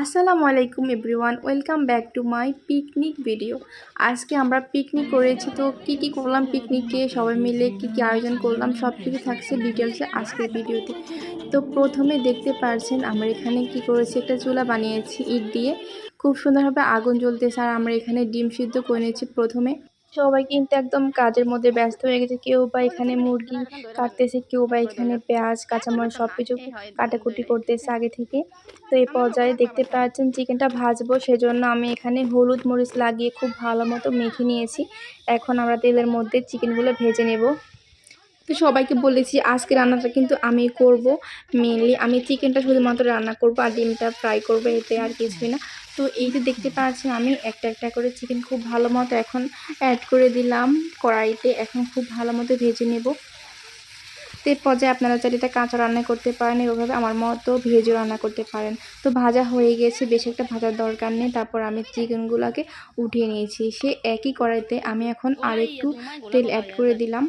আসসালামু আলাইকুম everyone, welcome back to my picnic video. আজকে আমরা পিকনিক করেছি, তো কি কি করলাম পিকনিকে, সবাই মিলে কি কি আয়োজন করলাম সব কিছু থাকছে ডিটেলসে আজকের ভিডিওতে। তো প্রথমে দেখতে পারছেন আমরা এখানে কি করেছি, একটা চুলা বানিয়েছি ইট দিয়ে। খুব সুন্দরভাবে আগুন জ্বলতেছে আর আমরা এখানে ডিম সিদ্ধ করে নিয়েছি প্রথমে। সবাই কিন্তু একদম কাজের মধ্যে ব্যস্ত হয়ে গেছে। কেউ বা এখানে মুরগি কাটতেছে কেউ বা এখানে পেঁয়াজ কাঁচামাল সব কিছু কাটাকুটি করতেছে আগে থেকে। তো এই পর্যায়ে দেখতে পাচ্ছেন চিকেনটা ভাজবো সেজন্য আমি এখানে হলুদ মরিচ লাগিয়ে খুব ভালো মতো মেখে নিয়েছি। এখন আমরা তেলের মধ্যে চিকেনগুলো ভেজে নেব। তো সবাইকে বলেছি, আজকে রান্নাটা কিন্তু আমি করব মেনলি আমি চিকেনটা শুধুমাত্র রান্না করব আর ডিমটা ফ্রাই করব, এতে আর কিছুই না। তো এই যে দেখতে পাচ্ছি আমি একটা একটা করে চিকেন খুব ভালো মতো এখন অ্যাড করে দিলাম কড়াইতে। এখন খুব ভালো মতো ভেজে নেব। তো পর্যায়ে আপনারা চাইলে এটা কাঁচা রান্না করতে পারেন, এভাবে আমার মতো ভেজও রান্না করতে পারেন। তো ভাজা হয়ে গেছে, বেশি একটা ভাজার দরকার নেই। তারপর আমি চিকেনগুলোকে উঠিয়ে নিয়েছি। সে একই কড়াইতে আমি এখন আর একটু তেল অ্যাড করে দিলাম।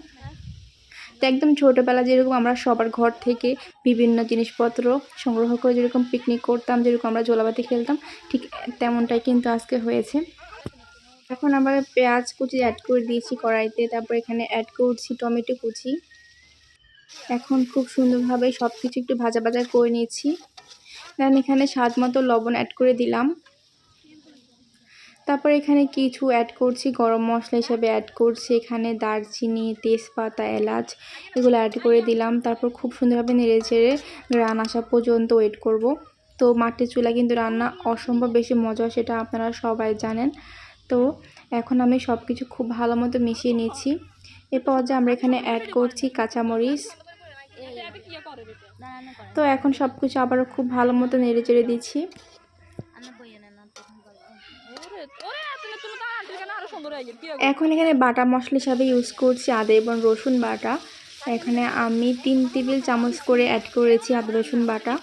তো একদম ছোটোবেলা যেরকম আমরা সবার ঘর থেকে বিভিন্ন জিনিসপত্র সংগ্রহ করে যেরকম পিকনিক করতাম, যেরকম আমরা জোলাবাতি খেলতাম, ঠিক তেমনটাই কিন্তু আজকে হয়েছে। এখন আমরা পেঁয়াজ কুচি অ্যাড করে দিয়েছি কড়াইতে, তারপর এখানে অ্যাড করছি টমেটো কুচি। এখন খুব সুন্দরভাবে সব কিছু একটু ভাজা ভাজা করে নিয়েছি। দেন এখানে স্বাদ মতো লবণ অ্যাড করে দিলাম। তারপর এখানে কিছু অ্যাড করছি গরম মশলা হিসেবে অ্যাড করছি এখানে দারচিনি তেজপাতা এলাচ এগুলো অ্যাড করে দিলাম। তারপর খুব সুন্দরভাবে নেড়ে চেড়ে রান আসা পর্যন্ত ওয়েট করব। তো মাটির চুলা কিন্তু রান্না অসম্ভব বেশি মজা সেটা আপনারা সবাই জানেন। তো এখন আমি সব কিছু খুব ভালো মতো মিশিয়ে নিয়েছি এরপর যে আমরা এখানে অ্যাড করছি কাঁচামরিচ। তো এখন সব কিছু আবারও খুব ভালো মতো নেড়ে চেড়ে দিচ্ছি। এখন এখানে বাটা মশলা হিসাবে ইউজ করছি, আদা এবং রসুন বাটা। এখানে আমি তিন টেবিল চামচ করে অ্যাড করেছি আদা, রসুন বাটা।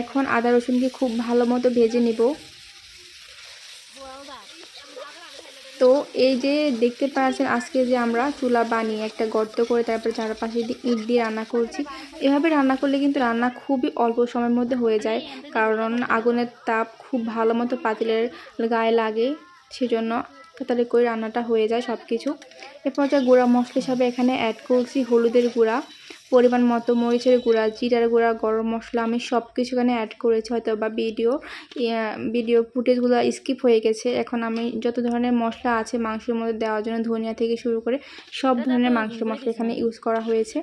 এখন আদা, রসুনকে খুব ভালো মতো ভেজে নেব। তো এই যে দেখতে পাচ্ছেন, আজকে যে আমরা চুলা বানিয়ে একটা গর্ত করে তারপরে চারপাশে ইট দিয়ে রান্না করছি, এভাবে রান্না করলে কিন্তু রান্না খুবই অল্প সময়ের মধ্যে হয়ে যায়। কারণ আগুনের তাপ খুব ভালো মতো পাতিলের গায়ে লাগে। সেজন্য তাড়াতাড়ি করে রান্নাটা হয়ে যায় সব কিছু এরপর যা গুঁড়া মশলা হিসাবে এখানে অ্যাড করছি হলুদের গুঁড়া পরিমাণ মতো মরিচের গুঁড়া জিরার গুঁড়া গরম মশলা আমি সব কিছু এখানে অ্যাড করেছি হয়তো বা ভিডিও ভিডিও ফুটেজগুলো স্কিপ হয়ে গেছে। এখন আমি যত ধরনের মশলা আছে মাংসের মধ্যে দেওয়ার জন্য ধনিয়া থেকে শুরু করে সব ধরনের মাংসের মশলা এখানে ইউজ করা হয়েছে।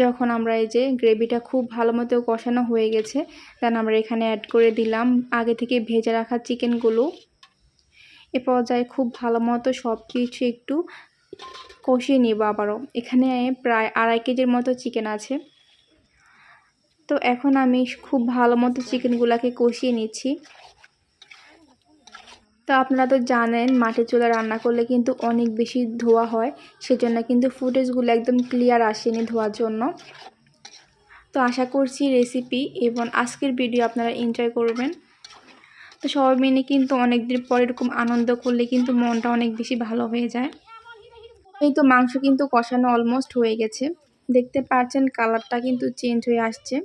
যখন আমরা এই যে গ্রেভিটা খুব ভালো মতো কষানো হয়ে গেছে দেন আমরা এখানে অ্যাড করে দিলাম। আগে থেকে ভেজে রাখা চিকেনগুলো এ পর্যায়ে খুব ভালো মতো সব কিছু একটু কষিয়ে নিব আবারও। এখানে প্রায় আড়াই কেজির মতো চিকেন আছে। তো এখন আমি খুব ভালো মতো চিকেনগুলোকে কষিয়ে নিচ্ছি। তো আপনারা তো জানেন মাটির চুলা রান্না করলে কিন্তু অনেক বেশি ধোয়া হয়। সেজন্য কিন্তু ফুটেজগুলো একদম ক্লিয়ার আসেনি ধোয়ার জন্য। তো আশা করছি রেসিপি এবং আজকের ভিডিও আপনারা এনজয় করবেন। তো সবাই মিলে কিন্তু অনেক দিন পর এরকম আনন্দ করলে কিন্তু মনটা অনেক বেশি ভালো হয়ে যায়। এই তো মাংস কিন্তু কষানো অলমোস্ট হয়ে গেছে। দেখতে পাচ্ছেন কালারটা কিন্তু চেঞ্জ হয়ে আসছে।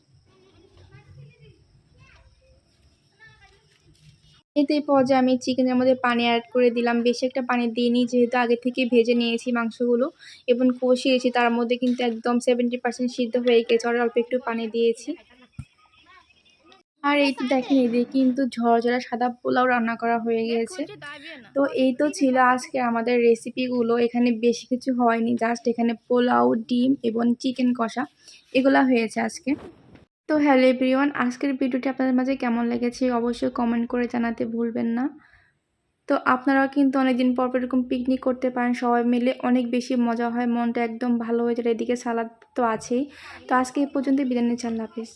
এতে পর্যায়ে আমি চিকেনের মধ্যে পানি অ্যাড করে দিলাম। বেশি একটা পানি দিইনি, যেহেতু আগে থেকে ভেজে নিয়েছি মাংসগুলো। এবং কষিয়েছি, তার মধ্যে কিন্তু একদম সেভেন্টি পার্সেন্ট সিদ্ধ হয়ে গেছে। আর অল্প একটু পানি দিয়েছি। আর এই তো দেখেন এদিকে কিন্তু ঝরঝরা সাদা পোলাও রান্না করা হয়ে গিয়েছে তো এই তো ছিল আজকে আমাদের রেসিপিগুলো এখানে বেশি কিছু হয়নি জাস্ট এখানে পোলাও ডিম এবং চিকেন কষা। এগুলা হয়েছে আজকে। তো হ্যালো এভরিওয়ান আজকের ভিডিওটি আপনাদের মাঝে কেমন লেগেছে অবশ্যই কমেন্ট করে জানাতে ভুলবেন না। তো আপনারাও কিন্তু অনেকদিন পর এরকম পিকনিক করতে পারেন। সবাই মিলে অনেক বেশি মজা হয় মনটা একদম ভালো হয়ে যায়। এদিকে সালাদ তো আছেই। তো আজকে এই পর্যন্ত বিরিয়ানি চাল হাফিজ।